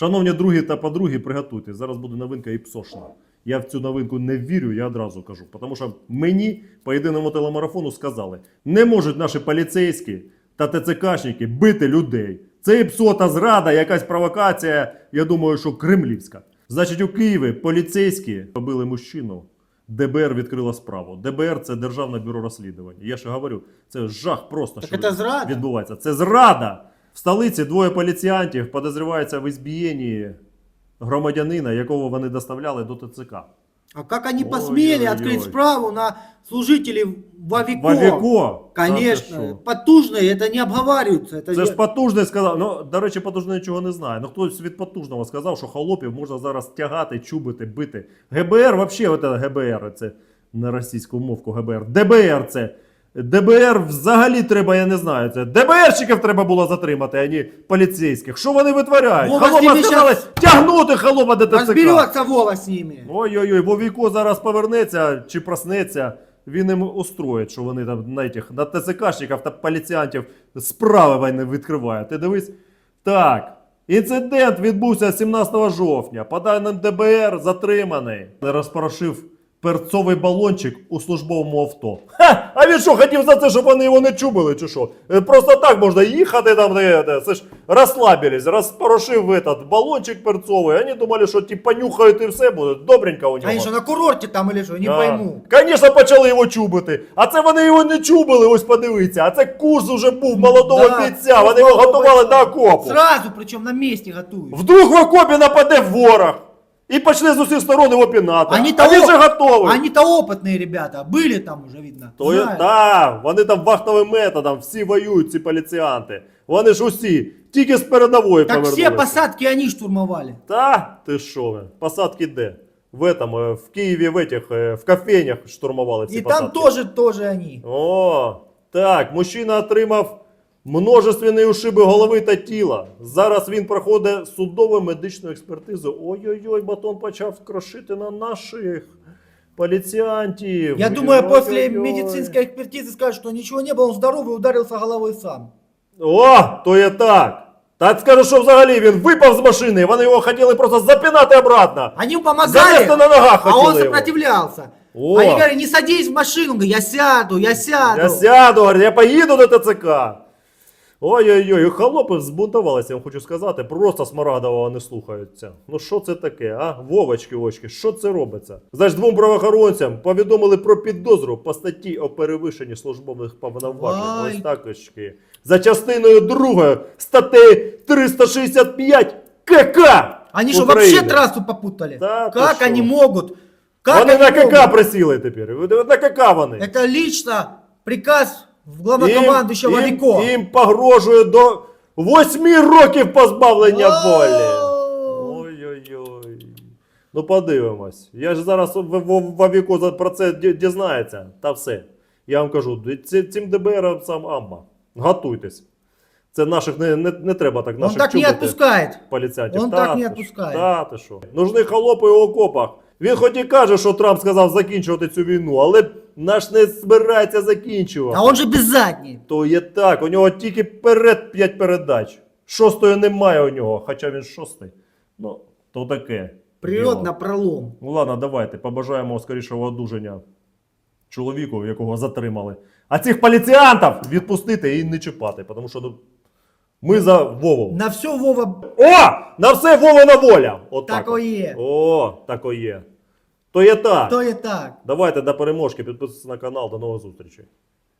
Шановні другі та подруги, приготуйтесь. Зараз буде новинка і псошна. Я в цю новинку не вірю, я одразу кажу. Тому що мені по єдиному телемарафону сказали, не можуть наші поліцейські та ТЦКшники бити людей. Це і псота зрада, якась провокація, я думаю, що кремлівська. Значить, у Києві поліцейські побили мужчину. ДБР відкрила справу. ДБР це Державне бюро розслідувань. Я ж говорю, це жах просто. Так що це зрада. відбувається. Це зрада. В столиці двоє поліціянтів подозріваються в ізбієнні громадянина, якого вони доставляли до ТЦК. А как они Ой, посмели ой, открыть ой. справу на служителей Вовико? Вавіко! Конечно. Та ти що? Потужные, это не обговариваются. Это Це я- ж потужний сказав. Ну, до речі, потужний нічого не знає. Ну хтось від потужного сказав, що холопів можна зараз тягати, чубити, бити. ГБР, взагалі, от це ГБР, це на російську мовку ГБР. ДБР це. ДБР взагалі треба, я не знаю. Це ДБРщиків треба було затримати, а не поліцейських. Що вони витворяють? Вова, з Холопа ними сказали щас- тягнути холопа до ТЦК. Разберется Вова с ними. Ой-ой-ой, Вовіко зараз повернеться чи проснеться. Він їм устроїть, що вони там на, этих, на ТЦКшників та поліціянтів справи вони відкривають. Ти дивись. Так. Інцидент відбувся 17 жовтня. По даним ДБР затриманий. Розпорошив перцовий балончик у службовому авто. Ха! А він що, хотів за це, щоб вони його не чубили, чи що? Е, Просто так можна їхати там, де, де, це ж розслабились, розпорошив этот балончик перцовий. Вони думали, що ті понюхають і все буде. Добренько у нього. Они что, на курорте там или что? Не Да. пойму. Звісно, почали його чубити. А це вони його не чубили, ось подивіться. А це курс уже був молодого Да, бійця. Вони його готували до окопу. Сразу, причем на месте готовят. Вдруг в окопі нападе ворог І почне з усіх сторон його пінати. Они-то а він оп- же готовий. Они-то опытные ребята, были там уже, видно. То є, Знают. та, вони там вахтовим методом, всі воюють, ці поліціянти. Вони ж усі, тільки з передової Так все повернулися. посадки они штурмовали. Та, ти що ви? Посадки де? В этом, е, в Києві, в этих, е, в кофейнях штурмували всі И посадки. там тоже, тоже они. О, так, мужчина отримав множественні ушиби голови та тіла. Зараз він проходить судову медичну експертизу. Ой-ой-ой, батон почав крошити на наших поліціянтів. Я думаю, после Ой-ой-ой. медицинской экспертизы скажут, что ничего не было, он здоровый, ударился головой сам. О, то є так. Та скажу, що взагалі він випав з машини, вони його хотіли просто запінати обратно. Они ему помогали, Залезть на ногах а он хотели его. сопротивлялся. О. Они говорят, не садись в машину. Он говорит, я сяду, я сяду. Я сяду, говорить, я поїду до ТЦК. Ой-ой-ой, і холопи збунтувалися, я вам хочу сказати, просто Смарагдового не слухаються. Ну що це таке, а? Вовочки, очки, що це робиться? Значить, двом правоохоронцям повідомили про підозру по статті о перевищенні службових повноважень. Ось так очки. За частиною 2 статті 365 КК. Они что, вообще трассу попутали? Да как они могут? Как Вони они на КК присіли тепер. На КК вони. Это лично приказ главнокомандующего їм, Вовико. їм погрожує до 8 років позбавлення волі. Ой-ой-ой. Ну подивимось. Я ж зараз в- в- Вовіко за- про це ді- дізнається. Та все. Я вам кажу, ці- цим ДБР сам амба. Готуйтесь. Це наших не, не, не треба так Он наших так не чубити, отпускает. поліціянтів. Он Та так не ти ж, отпускає. Та ти що. Нужны холопи у окопах. Він хоч і каже, що Трамп сказав закінчувати цю війну, але наш не збирається закінчувати. А он же без задней. То є так, у нього тільки перед 5 передач. Шостої немає у нього, хоча він шостий. Ну, то таке. Діло. на пролом. Ну ладно, давайте побажаємо скорішого одужання чоловіку, якого затримали. А цих поліціянтів відпустити і не чіпати, тому що ну, ми за Вову. На все Вова О! На все Вовина воля! От так от. є. О, тако є. То є так. То є так. Давайте до переможки, підписуйтесь на канал, до нових зустрічей.